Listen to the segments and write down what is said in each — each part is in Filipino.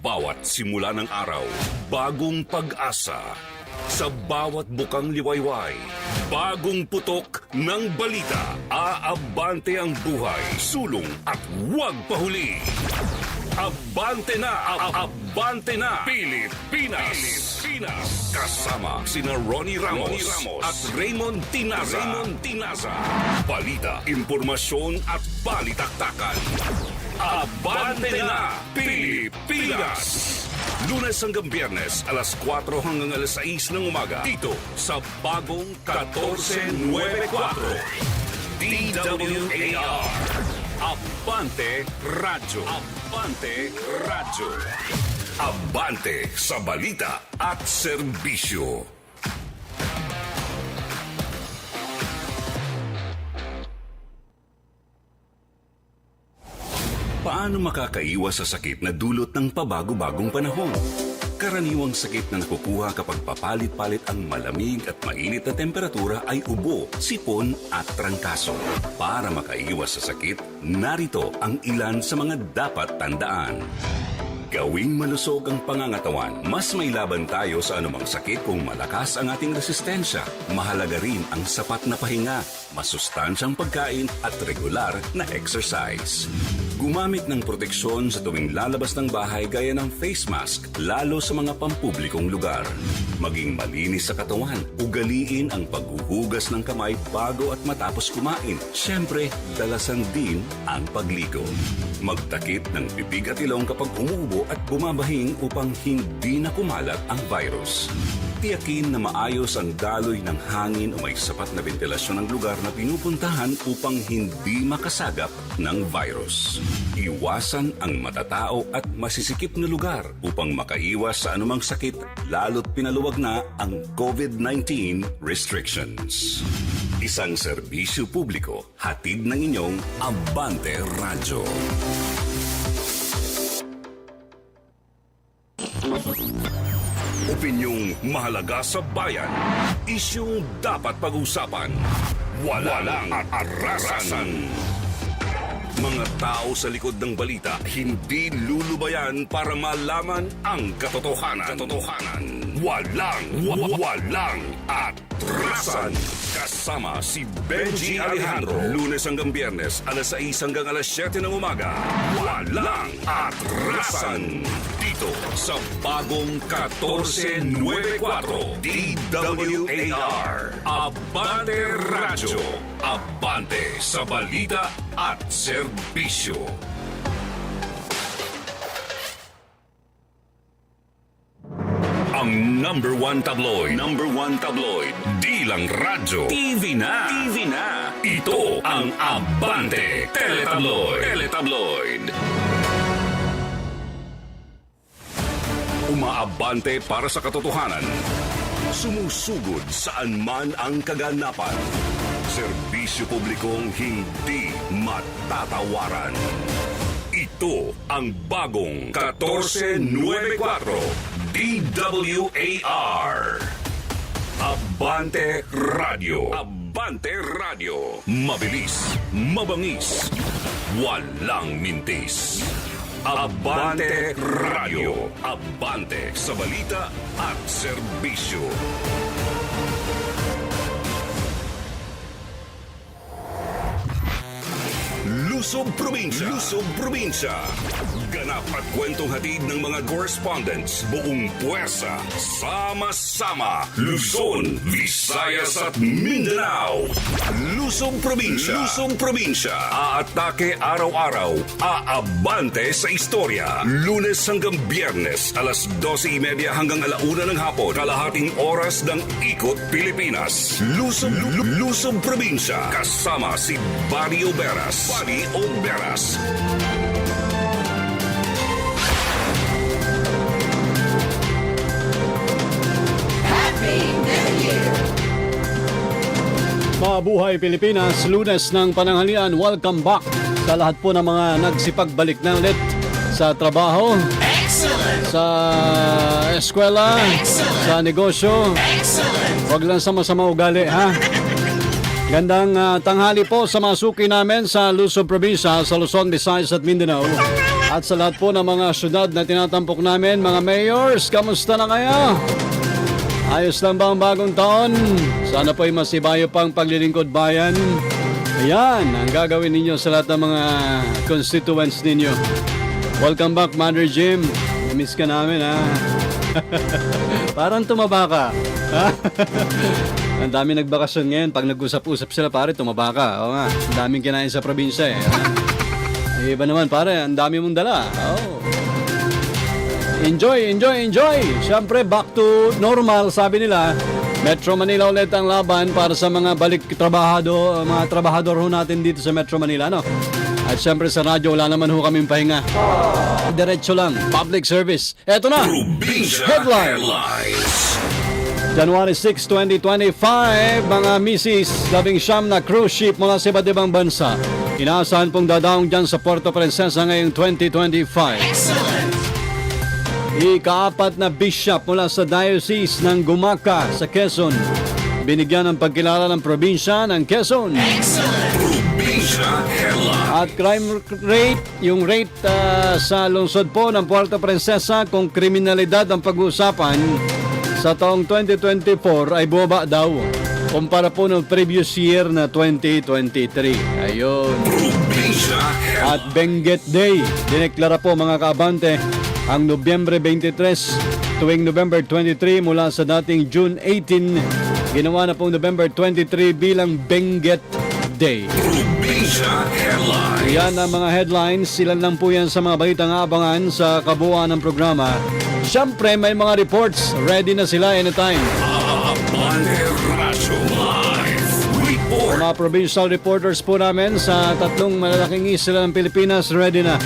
bawat simula ng araw, bagong pag-asa. Sa bawat bukang liwayway, bagong putok ng balita. Aabante ang buhay, sulong at huwag pahuli. Abante na! Abante na! Pilipinas! Pilipinas! Kasama sina Ronnie Ramos, Ronnie Ramos at Raymond Tinaza. Raymond Tinaza. Balita, impormasyon at balitaktakan. Abante na! Pilipinas! Lunes hanggang biyernes, alas 4 hanggang alas 6 ng umaga. Dito sa bagong 1494. DWAR. Abante Radyo. Abante Radyo. Abante sa balita at serbisyo. Paano makakaiwas sa sakit na dulot ng pabago-bagong panahon? Karaniwang sakit na nakukuha kapag papalit-palit ang malamig at mainit na temperatura ay ubo, sipon at trangkaso. Para makaiwas sa sakit, narito ang ilan sa mga dapat tandaan. Gawing malusog ang pangangatawan, mas may laban tayo sa anumang sakit kung malakas ang ating resistensya. Mahalaga rin ang sapat na pahinga, masustansyang pagkain at regular na exercise. Gumamit ng proteksyon sa tuwing lalabas ng bahay gaya ng face mask, lalo sa mga pampublikong lugar. Maging malinis sa katawan, ugaliin ang paghuhugas ng kamay bago at matapos kumain. Siyempre, dalasan din ang pagligo. Magtakip ng bibig at ilong kapag umuubo at bumabahing upang hindi na kumalat ang virus. Tiyakin na maayos ang daloy ng hangin o may sapat na ventilasyon ng lugar na pinupuntahan upang hindi makasagap ng virus. Iwasan ang matatao at masisikip na lugar upang makaiwas sa anumang sakit lalo't pinaluwag na ang COVID-19 restrictions. Isang serbisyo publiko, hatid ng inyong Abante Radyo. Opinyong mahalaga sa bayan. Isyong dapat pag-usapan. Walang atarasan. Mga tao sa likod ng balita hindi lulubayan para malaman ang katotohanan. Katotohanan. Walang, wa- walang atrasan. Kasama si Benji Alejandro. Lunes hanggang biyernes, alas 6 hanggang alas 7 ng umaga. Walang atrasan. Dito sa bagong 1494 DWAR. Abante Radyo. Abante sa balita at serbisyo. Number one tabloid. Number one tabloid. Di lang radyo. TV na. TV na. Ito ang Abante Teletabloid. Teletabloid. Umaabante para sa katotohanan. Sumusugod saan man ang kaganapan. Serbisyo publikong hindi matatawaran. Ito ang bagong 1494 DWAR. Abante Radio. Abante Radio. Mabilis, mabangis, walang mintis. Abante Radio. Abante sa balita at serbisyo. Luzon Probinsya. Luzon Probinsya. Ganap at kwentong hatid ng mga correspondents. Buong puwersa. Sama-sama. Luzon, Visayas at Mindanao. Luzon Probinsya. Luzon Probinsya. Aatake araw-araw. Aabante sa istorya. Lunes hanggang biyernes. Alas 12.30 hanggang alauna ng hapon. Kalahating oras ng Ikot Pilipinas. Luzon, Lu- Luzon Probinsya. Kasama si Barry Oberas. Barry Oberas. Mabuhay Pilipinas, lunes ng pananghalian. Welcome back sa lahat po ng mga nagsipagbalik na ulit sa trabaho, sa eskwela, sa negosyo. Huwag lang sa masama ugali, ha? Gandang ah, tanghali po sa mga suki namin sa Luzon Probinsya, sa Luzon, Visayas at Mindanao. At sa lahat po ng mga syudad na tinatampok namin, mga mayors, kamusta na kayo? Ayos lang ba ang bagong taon? Sana po ay masibayo pang paglilingkod bayan. Ayan, ang gagawin ninyo sa lahat ng mga constituents ninyo. Welcome back, Mother Jim. Miss ka namin, ha? Parang tumaba ka. Ang dami nagbakasyon ngayon. Pag nag-usap-usap sila, pare, tumaba ka. Oo nga, ang daming kinain sa probinsya, eh. Iba naman, pare, ang dami mong dala. Oh. Enjoy, enjoy, enjoy! Siyempre, back to normal, sabi nila. Metro Manila ulit ang laban para sa mga balik trabahado, mga trabahador ho natin dito sa Metro Manila, no? At siyempre sa radyo, wala naman ho kaming pahinga. Diretso lang, public service. Eto na! Headline. January 6, 2025, mga misis, labing siyam na cruise ship mula sa iba't ibang bansa. Inaasahan pong dadaong dyan sa Puerto Princesa ngayong 2025. Ikaapat na bishop mula sa Diocese ng Gumaca sa Quezon. Binigyan ng pagkilala ng probinsya ng Quezon. At crime rate, yung rate ah, sa lungsod po ng Puerto Princesa kung kriminalidad ang pag-uusapan sa taong 2024 ay bumaba daw kumpara po ng previous year na 2023. Ayun. At Benguet Day, dineklara po mga kaabante ang Nobyembre 23 tuwing November 23 mula sa dating June 18 ginawa na pong November 23 bilang Benguet Day. Yan ang mga headlines. Silan lang po yan sa mga balitang abangan sa kabuuan ng programa. Siyempre, may mga reports. Ready na sila anytime. Mga provincial reporters po namin sa tatlong malalaking isla ng Pilipinas, ready na.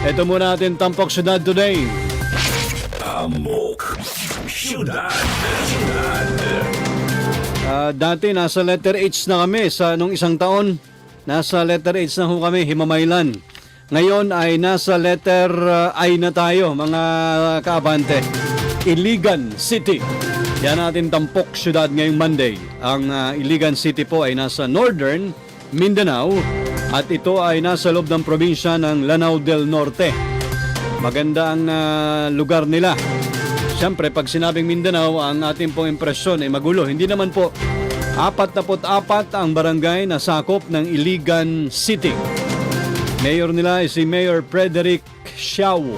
Ito muna ating Tampok Syudad today. Amok. Syudad. Syudad. Ah, dati nasa letter H na kami sa nung isang taon. Nasa letter H na ho kami, Himamaylan. Ngayon ay nasa letter ah, I na tayo, mga kaabante. Iligan City. Yan natin tampok syudad ngayong Monday. Ang ah, Iligan City po ay nasa Northern Mindanao at ito ay nasa loob ng probinsya ng Lanao del Norte. Maganda ang ah, lugar nila. Siyempre, pag sinabing Mindanao, ang ating pong impresyon ay magulo. Hindi naman po. 44 ang barangay na sakop ng Iligan City. Mayor nila ay si Mayor Frederick Xiao.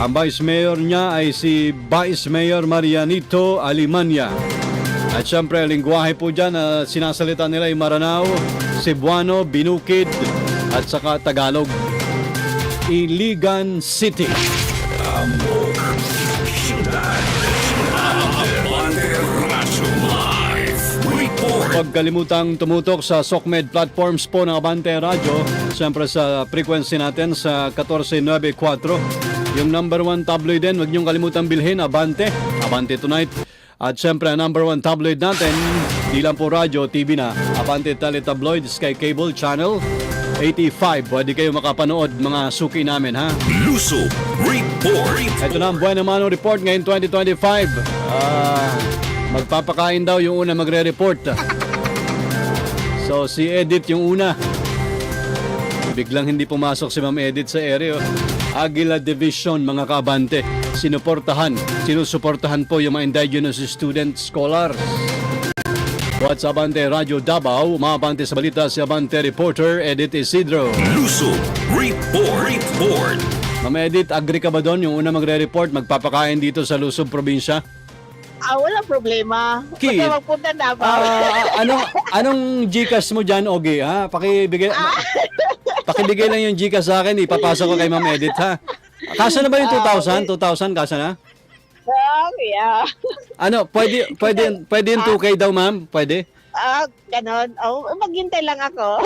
Ang Vice Mayor niya ay si Vice Mayor Marianito Alimanya. At siyempre, ang lingwahe po dyan na sinasalita nila ay Maranao, Cebuano, Binukid, at saka Tagalog. Iligan City. Report. Huwag kalimutang tumutok sa SOCMED platforms po ng Abante Radio. Siyempre sa frequency natin sa 1494. Yung number one tabloid din, huwag niyong kalimutang bilhin, Abante. Abante Tonight. At siyempre, ang number one tabloid natin, di lang po radyo, TV na. Abante Teletabloid, Sky Cable Channel 85. Pwede kayo makapanood mga suki namin, ha? Luso. Report. Ito na ang Buena Mano Report ngayon 2025. Ah, magpapakain daw yung una magre-report. So si Edith yung una. Biglang hindi pumasok si Ma'am Edith sa area. Aguila Division mga kabante. Sinuportahan, sinusuportahan po yung mga indigenous student scholars. What's Abante Radio Davao, umabante sa balita si Abante reporter Edith Isidro. Luso. Report. Report. Ma'am Edith, agree ka ba doon yung una magre-report, magpapakain dito sa Luzon probinsya? Ah, wala problema. Kid. Basta magpunta na ba? Ah, anong anong GCash mo diyan, Ogie, ha? Pakibigay Pakibigay lang yung GCash sa akin, ipapasa ko kay Ma'am Edith, ha? Kasa na ba yung 2,000? 2,000 kasa na? Ah, yeah. Ano, pwede pwede pwede yung 2K daw, ma'am? Pwede? Ah, ganon. Oh, maghintay lang ako.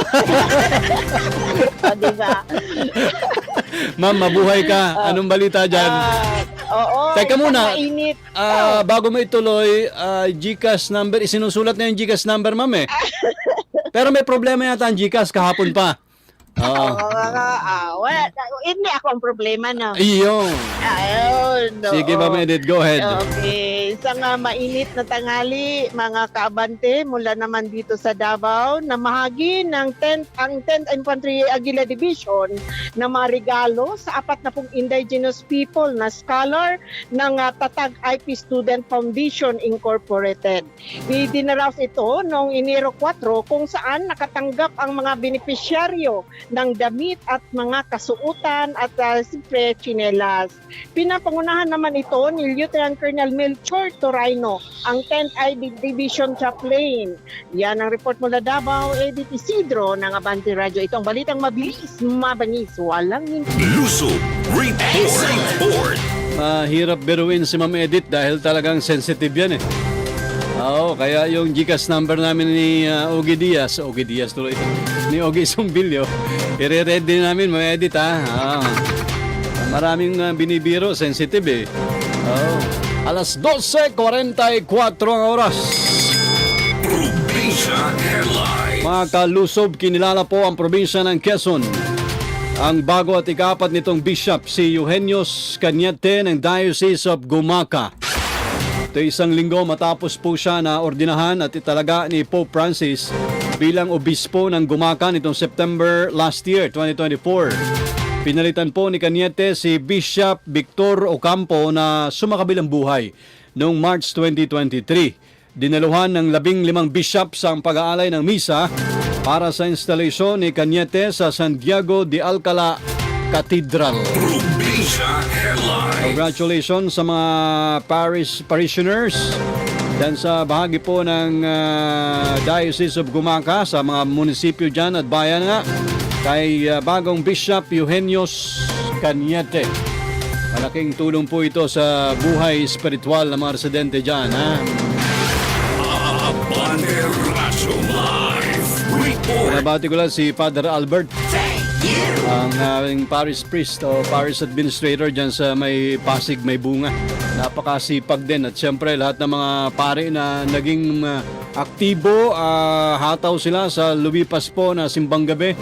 o, diba? Ma'am, mabuhay ka. Anong balita diyan? Ah, oo. Teka muna. Mainit. Ah, bago mo ituloy, ah, GCash number, isinusulat na yung GCash number, ma'am eh. Pero may problema yata ang GCash kahapon pa. Oo. Oo, wala. Hindi ako ang problema, no? Iyon. Ayun. Sige, oo. Ma'am Edith, go ahead. Okay. Isang ah, mainit na tanghali mga kaabante mula naman dito sa Davao na mahagi ng 10th, ang 10th Infantry Aguila Division na mga regalo sa apat na pong indigenous people na scholar ng ah, Tatag IP Student Foundation Incorporated. Idinaraos ito noong Enero 4 kung saan nakatanggap ang mga benepisyaryo ng damit at mga kasuutan at uh, siyempre chinelas. Pinapangunahan naman ito ni Lieutenant Colonel Melchor Torino, ang 10th ID Division Chaplain. Yan ang report mula Davao, Edith Isidro ng Abante Radio. Ito ang balitang mabilis, mabangis, walang hindi. Luso Report. Report. Mahirap biruin si Ma'am Edith dahil talagang sensitive yan eh. Oo, kaya yung GCash number namin ni uh, Ogie Diaz, Ogie Diaz tuloy, ni Ogie Sumbilyo, i-ready namin, Ma'am Edith ha. Oo. Maraming uh, binibiro, sensitive eh. Oo. Alas 12.44 ang oras. Probinsya Headline. Mga kalusob, kinilala po ang probinsya ng Quezon. Ang bago at ikapat nitong bishop, si Eugenius Cañete ng Diocese of Gumaca. Ito isang linggo matapos po siya na ordinahan at italaga ni Pope Francis bilang obispo ng Gumaca nitong September last year, 2024. Pinalitan po ni Cañete si Bishop Victor Ocampo na sumakabilang buhay noong March 2023 dinaluhan ng labing limang bishop sa pag-aalay ng misa para sa instalasyon ni Cañete sa Santiago de Alcala Cathedral. Congratulations sa mga parish parishioners dan sa bahagi po ng ah, Diocese of Gumaca sa mga munisipyo dyan at bayan nga kay ah, bagong Bishop Eugenius Cañete. Malaking tulong po ito sa buhay spiritual ng mga residente dyan. Ha? Pinabati ko lang si Father Albert. Ang aming parish priest o parish administrator dyan sa may Pasig, may bunga. Napakasipag din at siyempre lahat ng mga pare na naging uh, aktibo, ah, hataw sila sa lumipas po na simbang gabi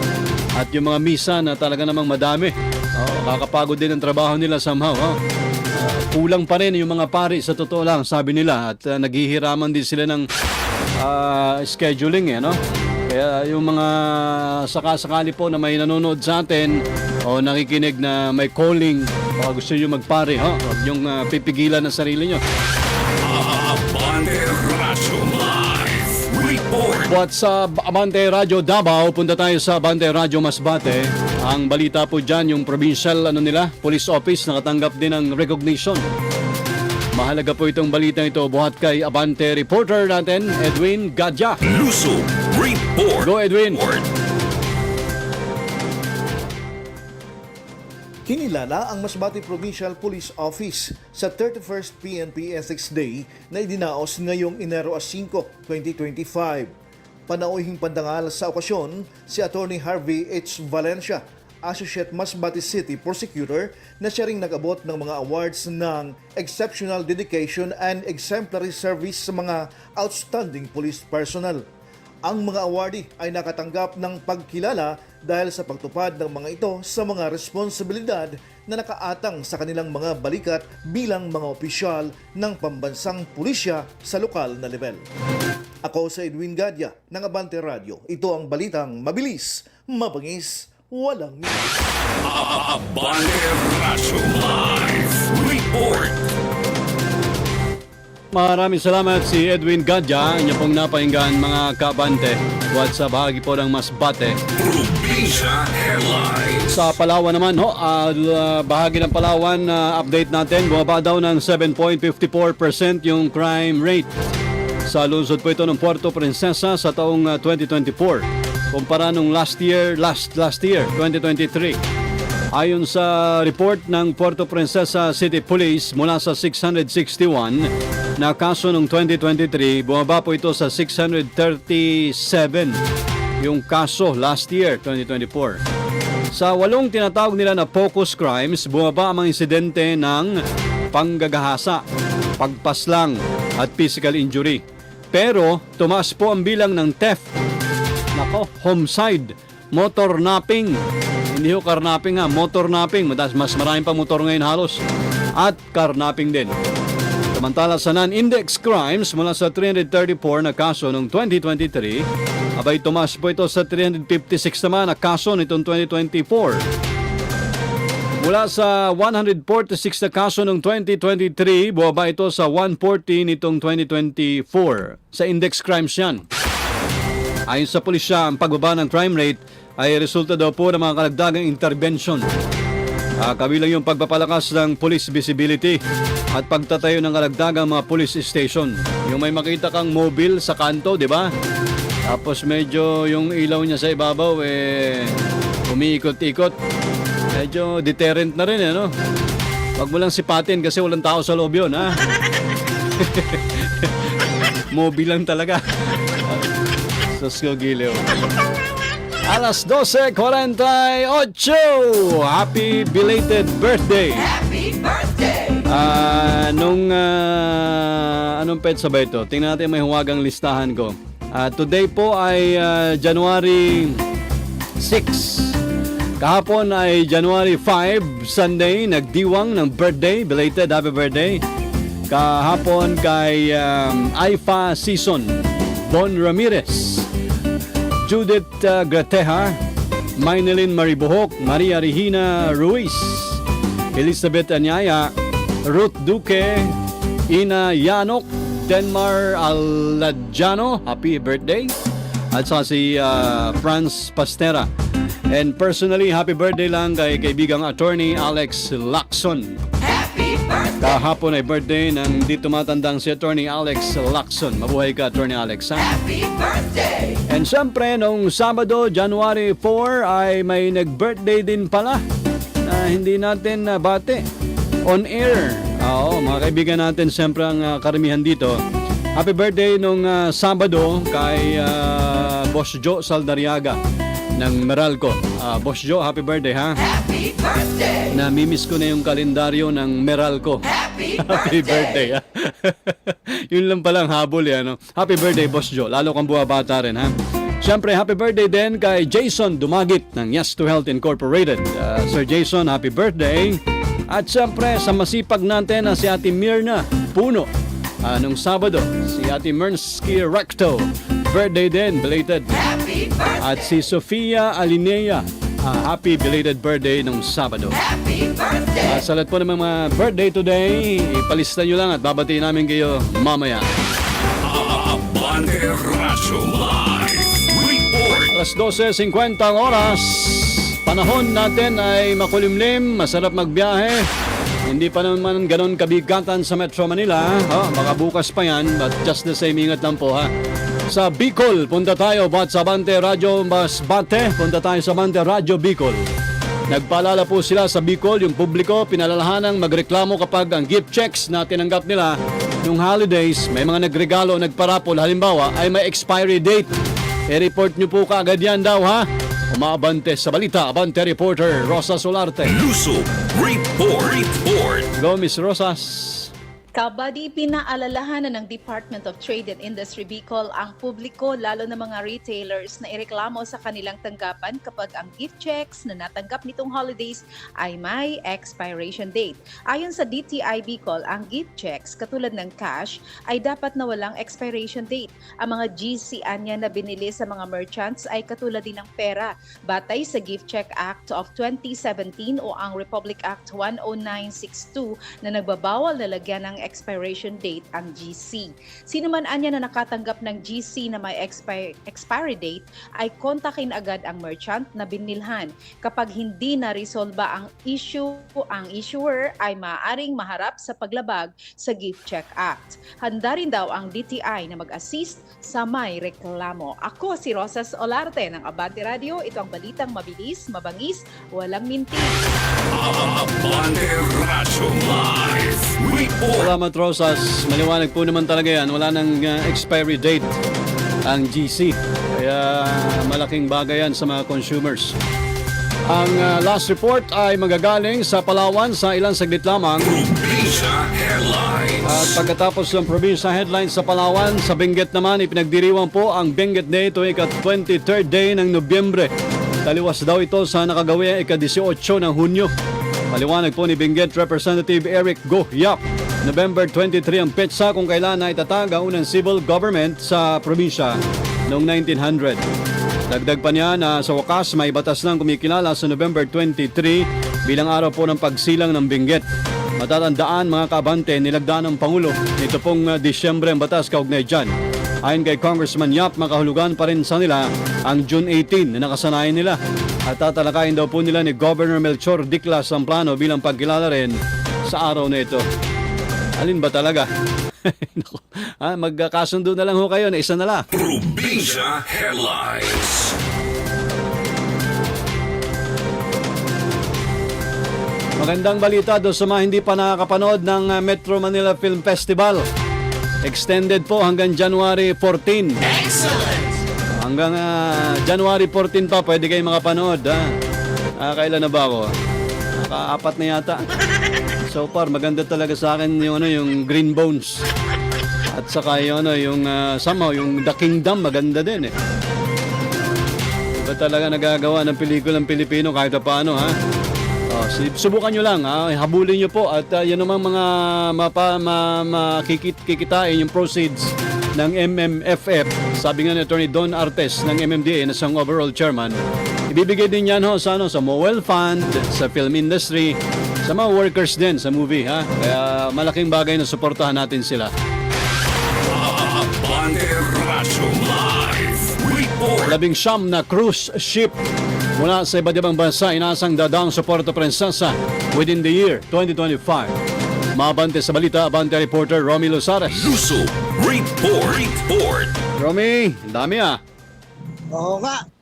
at yung mga misa na talaga namang madami. Oh, kakapagod din ang trabaho nila somehow. Oh. Kulang pa rin yung mga pare sa totoo lang, sabi nila. At ah, naghihiraman din sila ng ah, scheduling eh, no? Kaya yung mga sakasakali po na may nanonood sa atin o nakikinig na may calling o gusto nyo magpare, ha? Huwag yung ah, pipigilan ang sarili nyo. What's up, Abante Radio Davao? Punta tayo sa Abante Radio Masbate. Ang balita po dyan, yung provincial ano nila, police office, nakatanggap din ng recognition. Mahalaga po itong balita ito buhat kay Abante reporter natin, Edwin Gadja. Luso Report. Go Edwin! Report. Kinilala ang Masbate Provincial Police Office sa 31st PNP Ethics Day na idinaos ngayong Enero 5, 2025. Panauhing pandangal sa okasyon si Attorney Harvey H. Valencia, Associate Masbate City Prosecutor na siya ring nag-abot ng mga awards ng Exceptional Dedication and Exemplary Service sa mga outstanding police personnel. Ang mga awardee ay nakatanggap ng pagkilala dahil sa pagtupad ng mga ito sa mga responsibilidad na nakaatang sa kanilang mga balikat bilang mga opisyal ng pambansang pulisya sa lokal na level. Ako sa Edwin Gadya ng Abante Radio. Ito ang balitang mabilis, mabangis, walang Abante Radyo Live. Report. Maraming salamat si Edwin Gadja. Inyo pong napahinggan mga kabante. What sa bahagi po ng Masbate. Probinsya Headlines. Sa Palawan naman, ho, l- bahagi ng Palawan na update natin, bumaba daw ng 7.54% yung crime rate. Sa lungsod po ito ng Puerto Princesa sa taong ah, 2024. Kumpara nung last year, last last year, 2023. Ayon sa report ng Puerto Princesa City Police mula sa 661 na kaso noong 2023, bumaba po ito sa 637 yung kaso last year, 2024. Sa walong tinatawag nila na focus crimes, bumaba ang mga insidente ng panggagahasa, pagpaslang at physical injury. Pero tumaas po ang bilang ng theft, nako, homicide, motor napping, hindi ko carnapping ha, motor napping, mas, mas marami pa motor ngayon halos, at carnapping din. Samantala sa non-index crimes mula sa 334 na kaso noong 2023, abay tumas po ito sa 356 naman na kaso nitong 2024. Mula sa 146 na kaso noong 2023, buwaba ito sa 140 nitong 2024. Sa index crimes yan. Ayon sa pulisya, ang pagbaba ng crime rate ay resulta daw po ng mga kalagdagang intervention. Ah, kabilang yung pagpapalakas ng police visibility at pagtatayo ng kalagdagang mga police station. Yung may makita kang mobile sa kanto, di ba? Tapos medyo yung ilaw niya sa ibabaw eh umiikot-ikot. Medyo deterrent na rin, eh, no? Huwag mo lang sipatin kasi walang tao sa loob yun, ha? mobile lang talaga. Sus ko, Giliw. Alas 12.48! Happy belated birthday! Happy birthday! Ah, nung, ah, anong petsa ba ito? Tingnan natin may huwagang listahan ko. Ah, today po ay ah, January 6. Kahapon ay January 5, Sunday, nagdiwang ng birthday, belated happy birthday. Kahapon kay um, Aifa Season, Bon Ramirez, Judith uh, Grateja, Maynelin Maribohok, Maria Regina Ruiz, Elizabeth Anyaya, Ruth Duque, Ina Yanok, Denmar Aladjano, happy birthday. At saka si uh, Franz Pastera. And personally, happy birthday lang kay kaibigang attorney Alex Lacson. Kahapon ay birthday ng di tumatandang si Attorney Alex Lacson. Mabuhay ka, Attorney Alex. Ha? Happy birthday! And syempre, nung Sabado, January 4, ay may nag-birthday din pala na hindi natin nabate on air. Oo, mga kaibigan natin, syempre ang ah, karamihan dito. Happy birthday nung ah, Sabado kay ah, Boss Joe Saldariaga ng Meralco. Ah, Boss Joe, happy birthday ha. Happy birthday! Namimiss ko na yung kalendaryo ng Meralco. Happy birthday! ha? Yun lang palang habol yan. No? Happy birthday, Boss Joe. Lalo kang buwabata rin ha. Siyempre, happy birthday din kay Jason Dumagit ng Yes to Health Incorporated. Ah, Sir Jason, happy birthday. At siyempre, sa masipag natin na si Ate Mirna Puno. Ah, nung Sabado, si Ate Mernsky Recto. Birthday din, belated. At si Sofia Alinea, ah, happy belated birthday nung Sabado. Happy birthday! At sa lahat po ng mga birthday today, ipalista nyo lang at babatiin namin kayo mamaya. Abante Radyo Live Report. Alas 12.50 ang oras. Panahon natin ay makulimlim, masarap magbiyahe. Hindi pa naman ganon kabigatan sa Metro Manila. Oh, baka bukas pa yan, but just the same, ingat lang po ha. Sa Bicol, punta tayo, bat sa Bante Radyo Masbate, punta tayo sa Bante Radyo Bicol. Nagpaalala po sila sa Bicol, yung publiko, pinalalahanang magreklamo kapag ang gift checks na tinanggap nila nung holidays, may mga nagregalo, nagparapol, halimbawa, ay may expiry date. I-report nyo po kaagad yan daw ha. Umaabante sa balita, Abante Reporter Rosa Solarte. Luso Report. Report. Go, Miss Rosas. Kabady, pinaalalahanan ng Department of Trade and Industry Bicol ang publiko lalo na mga retailers na ireklamo sa kanilang tanggapan kapag ang gift checks na natanggap nitong holidays ay may expiration date. Ayon sa DTI Bicol, ang gift checks katulad ng cash ay dapat na walang expiration date. Ang mga GC anya na binili sa mga merchants ay katulad din ng pera batay sa Gift Check Act of 2017 o ang Republic Act 10962 na nagbabawal na lagyan ng expiration date ang GC. Sino man anya na nakatanggap ng GC na may expi- expiry date ay kontakin agad ang merchant na binilhan. Kapag hindi na resolba ang issue, ang issuer ay maaaring maharap sa paglabag sa Gift Check Act. Handa rin daw ang DTI na mag-assist sa may reklamo. Ako si Rosas Olarte ng Abante Radio. Ito ang balitang mabilis, mabangis, walang minti. Abante Radyo Live Report. Salamat Rosas. Maliwanag po naman talaga yan. Wala nang uh, expiry date ang GC. Kaya malaking bagay yan sa mga consumers. Ang uh, last report ay magagaling sa Palawan sa ilang saglit lamang. At pagkatapos ng probinsya headlines sa Palawan, sa Benguet naman ipinagdiriwang po ang Benguet Day tuwing ika-23rd day ng Nobyembre. Taliwas daw ito sa nakagawi ika-18 ng Hunyo. Paliwanag po ni Benguet Representative Eric Go Yap November 23 ang petsa kung kailan na itatag ang unang civil government sa probinsya noong 1900. Dagdag pa niya na sa wakas may batas nang kumikilala sa November 23 bilang araw po ng pagsilang ng Benguet. Matatandaan mga kabante, nilagdaan ng Pangulo. Ito pong uh, Disyembre ang batas kaugnay dyan. Ayon kay Congressman Yap, makahulugan pa rin sa nila ang June 18 na nakasanayan nila. At tatalakayin daw po nila ni Governor Melchor Diclas ang plano bilang pagkilala rin sa araw na ito. Alin ba talaga? Ah, magkakasundo na lang ho kayo na isa na lang. Probinsya Headlines. Magandang balita do sa mga hindi pa nakakapanood ng uh, Metro Manila Film Festival. Extended po hanggang January 14. Excellent! Hanggang uh, January 14 pa pwede kayong makapanood. Ha? Ah, kailan na ba ako? Nakaapat na yata. So far, maganda talaga sa akin yung, ano, yung Green Bones. At saka yung, ano, yung uh, somehow, yung The Kingdom, maganda din eh. Iba talaga nagagawa ng pelikulang Pilipino kahit pa paano ha. Oh, subukan nyo lang, ha? habulin nyo po at uh, yan naman mga mapa, ma, makikit, kikitain yung proceeds ng MMFF. Sabi nga ni Attorney Don Artes ng MMDA na siyang overall chairman, ibibigay din yan ho, sa, ano, sa Mowel Fund, sa film industry, sa mga workers din sa movie. Ha? Kaya malaking bagay na suportahan natin sila. Abante Radyo Live Report. Labing siyam na cruise ship mula sa iba't ibang bansa inasang dadang sa Puerto Princesa within the year 2025. Mabante sa balita, Abante reporter Romy Losares. Luso Report. Report. Romy, ang dami ah. Oo nga.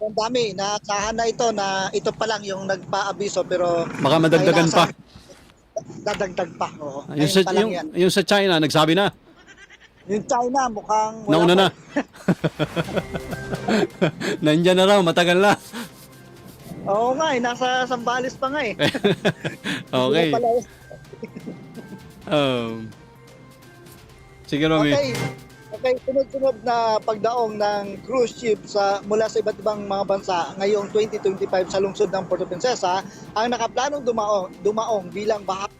Ang dami. Naasahan na ito na ito pa lang yung nagpa-abiso pero Baka madagdagan pa. Dadagdag pa. Oo. Yung Ngayon sa, pa lang yung, yan. yung sa China, nagsabi na. Yung China mukhang wala Nauna pa. na. Nandyan na raw, matagal na. Oo nga, eh, nasa Sambales pa nga eh. okay. Pala- Um, sige, Romy. Okay. Okay, sunod-sunod na pagdaong ng cruise ship sa mula sa iba't ibang mga bansa ngayong 2025 sa lungsod ng Puerto Princesa ang nakaplanong dumaong, dumaong bilang bahagi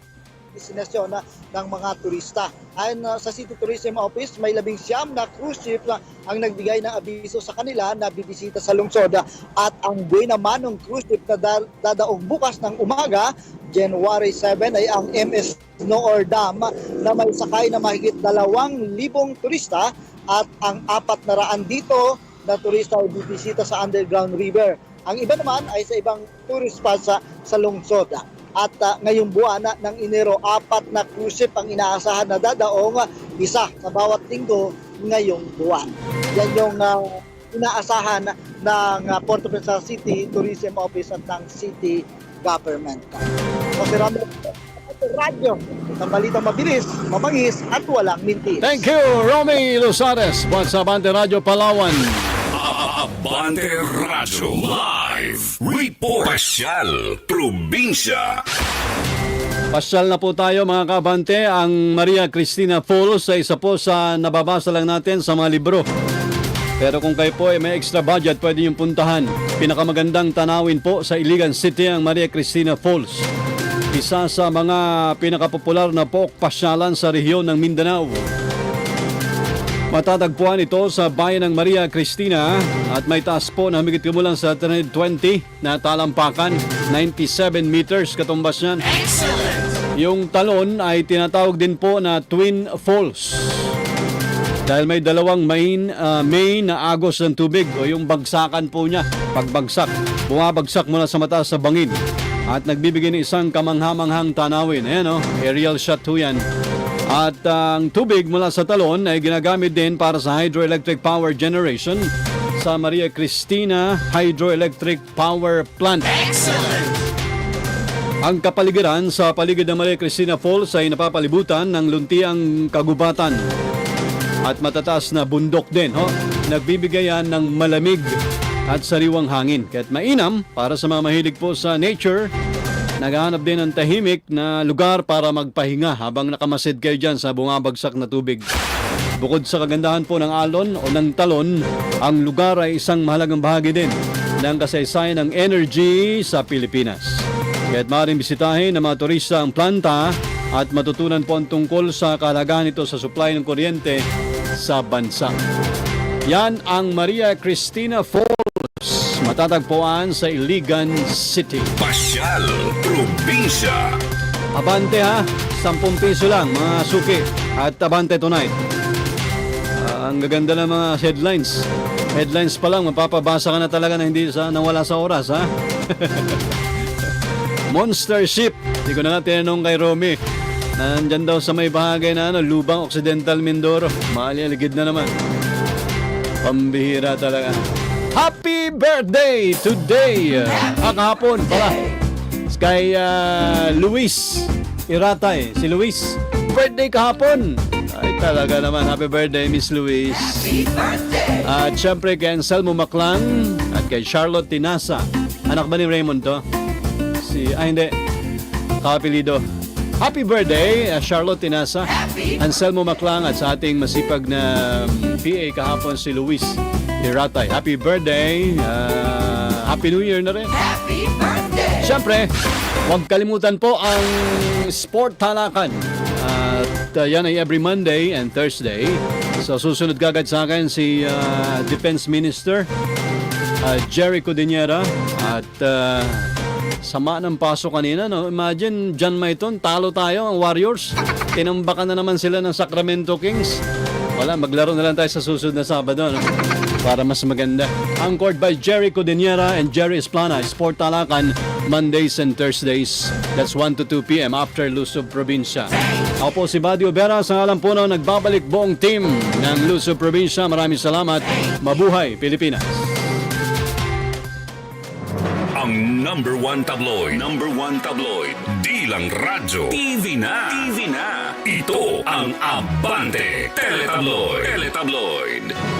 destinasyon na, ng mga turista. Ayon uh, sa City Tourism Office, may labing siyam na cruise ship na ang nagbigay ng abiso sa kanila na bibisita sa lungsod at ang buhay naman ng cruise ship na da- dadaong bukas ng umaga, January 7 ay ang MS Noor Dam na may sakay na mahigit dalawang libong turista at ang apat na raan dito na turista ay bibisita sa Underground River. Ang iba naman ay sa ibang tourist spot sa, sa lungsod. At ah, ngayong buwan ng Enero, apat na cruise ship ang inaasahan na dadaong isa sa bawat linggo ngayong buwan. Yan yung ah, inaasahan ng ah, Puerto Princesa City Tourism Office at ng City Government. So, si Ramon, radyo, ng balitang mabilis, mabangis at walang mintis. Thank you, Romy Losares. Buwan sa Abante Radio Palawan. Abante Radyo Live Report. Pasyal Probinsya. Pasyal na po tayo mga kabante ang Maria Cristina Falls sa isa po sa nababasa lang natin sa mga libro. Pero kung kayo po ay may extra budget, pwede niyong puntahan. Pinakamagandang tanawin po sa Iligan City ang Maria Cristina Falls. Isa sa mga pinakapopular na pook pasyalan sa rehiyon ng Mindanao. Matatagpuan ito sa bayan ng Maria Cristina at may taas po na humigit kumulang sa 320 na talampakan, 97 meters katumbas niyan. Yung talon ay tinatawag din po na Twin Falls. Dahil may dalawang main, ah, main na agos ng tubig o yung bagsakan po niya, pagbagsak. Bumabagsak mula sa mataas sa bangin at nagbibigay ng isang kamanghamanghang tanawin. Ayan o, aerial shot ho yan. At ang tubig mula sa talon ay ginagamit din para sa hydroelectric power generation sa Maria Cristina Hydroelectric Power Plant. Ang kapaligiran sa paligid ng Maria Cristina Falls ay napapalibutan ng luntiang kagubatan at matataas na bundok din. Ho? Nagbibigay yan ng malamig at sariwang hangin. Kaya't mainam para sa mga mahilig po sa nature, naghahanap din ng tahimik na lugar para magpahinga habang nakamasid kayo dyan sa bumabagsak na tubig. Bukod sa kagandahan po ng alon o ng talon, ang lugar ay isang mahalagang bahagi din ng kasaysayan ng energy sa Pilipinas. Kaya't maaaring bisitahin ng mga turista ang planta at matutunan po ang tungkol sa kalagahan nito sa supply ng kuryente sa bansa. Yan ang Maria Cristina Falls, matatagpuan sa Iligan City. Pasyal Probinsya. Abante ha, 10 piso lang mga suki at abante tonight. Ah, ang gaganda ng mga headlines. Headlines pa lang, mapapabasa ka na talaga na hindi sa nawala sa oras ha. Monster Ship. Hindi ko na nga tinanong kay Romy. Nandyan daw sa may bahagi na ano, Lubang Occidental Mindoro. Maaliligid na naman. Pambihira talaga. Happy birthday today! Ah, kahapon pala. Kay ah, Luis Iratay. Si Luis. Birthday kahapon. Ay talaga naman. Happy birthday, Miss Luis. At syempre kay Anselmo Maclan at kay Charlotte Tinasa. Anak ba ni Raymond to? Si, ah hindi. Kapilido. Happy birthday, uh, Charlotte Tinasa, Anselmo Maclang at sa ating masipag na um, PA kahapon si Luis Iratay. Happy birthday. uh, Happy New Year na rin. Happy birthday! Siyempre, huwag kalimutan po ang Sport Talakan. At uh, yan ay every Monday and Thursday. So susunod kagad sa akin si uh, Defense Minister uh, Jerry Codinera at uh, sama ng paso kanina no imagine John Maiton talo tayo ang Warriors tinambakan na naman sila ng Sacramento Kings wala maglaro na lang tayo sa susunod na Sabado no? para mas maganda. Anchored by Jerry Codinera and Jerry Esplana Sport Talakan Mondays and Thursdays. That's 1 to 2 p.m. after Luzon Provincia. Ako po si Badio Vera sa ngalan po no, nagbabalik buong team ng Luzon Provincia. Maraming salamat. Mabuhay Pilipinas number one tabloid. Number one tabloid. Di lang radyo. TV na. TV na. Ito ang Abante Teletabloid. Teletabloid.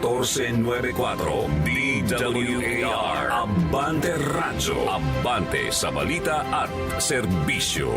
1494 DWAR Abante Radyo. Abante sa balita at serbisyo.